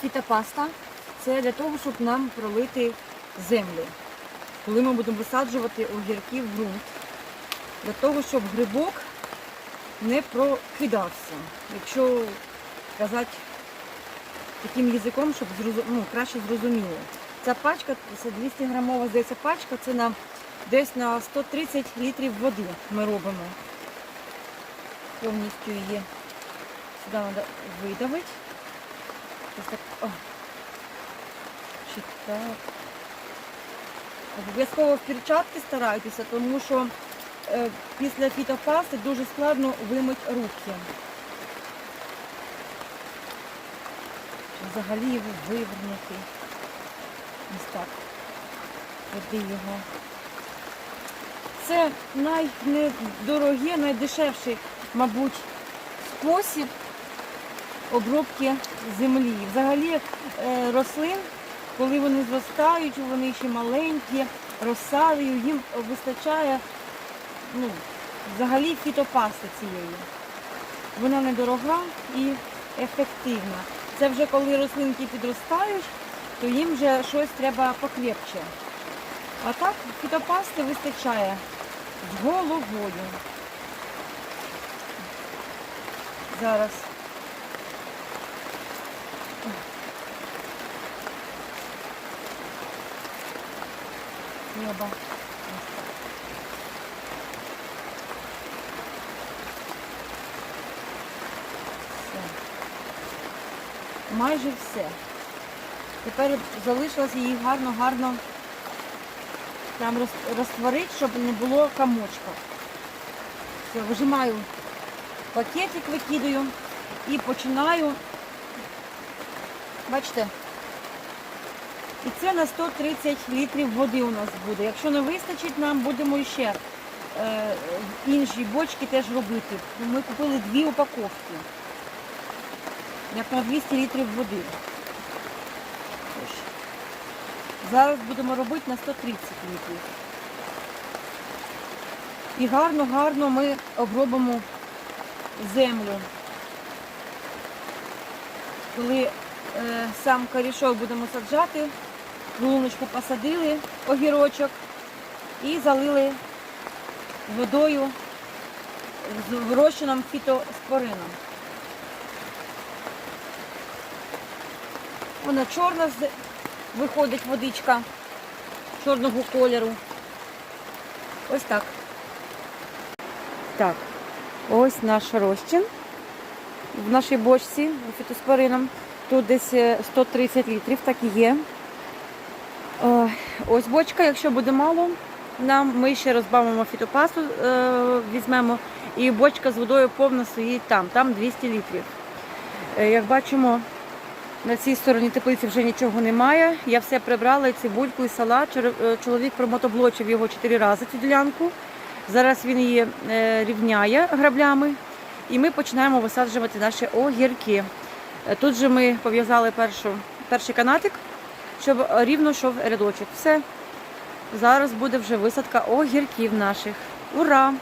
Фітопаста це для того, щоб нам пролити землю. Коли ми будемо висаджувати огірки в ґрунт, для того, щоб грибок не прокидався. Якщо казати таким язиком, щоб ну, краще зрозуміло. Ця пачка, це 200 грамова, здається, пачка, це на десь на 130 літрів води ми робимо. Повністю її сюди треба видавити. Обов'язково в перчатки старайтеся, тому що е, після фітопасти дуже складно вимити руки. Взагалі його вивернути. Ось так. Води його. Це найнедороге, найдешевший, мабуть, спосіб обробки землі. Взагалі е, рослин, коли вони зростають, вони ще маленькі, розсадою, їм вистачає ну, взагалі фітопасти цієї. Вона недорога і ефективна. Це вже коли рослинки підростають, то їм вже щось треба покрепче. А так фітопасти вистачає з головою. Зараз. Хліба. Все. Майже все. Тепер залишилось її гарно-гарно там роз- розтворити, щоб не було комочка. Все, вижимаю пакетик, викидаю і починаю. Бачите? І це на 130 літрів води у нас буде. Якщо не вистачить, нам будемо ще е, інші бочки теж робити. Ми купили дві упаковки. Як на 200 літрів води. Зараз будемо робити на 130 літрів. І гарно-гарно ми обробимо землю. Коли е, сам корішок будемо саджати, луночку посадили огірочок і залили водою з розчином фітоспорином. Вона чорна виходить водичка чорного кольору. Ось так. Так, ось наш розчин в нашій бочці фітоспорином. тут десь е, 130 літрів, так і є. Ось бочка, якщо буде мало, нам ми ще розбавимо фітопасту, е, візьмемо, і бочка з водою повна стоїть там, там 200 літрів. Е, Як бачимо, на цій стороні теплиці вже нічого немає. Я все прибрала, і цибульку, і салат. Е, Чоловік промотоблочив його 4 рази цю ділянку. Зараз він її е, рівняє граблями. І ми починаємо висаджувати наші огірки. Е, Тут же ми пов'язали перший канатик, щоб рівно йшов рядочок. Все. Зараз буде вже висадка огірків наших. Ура!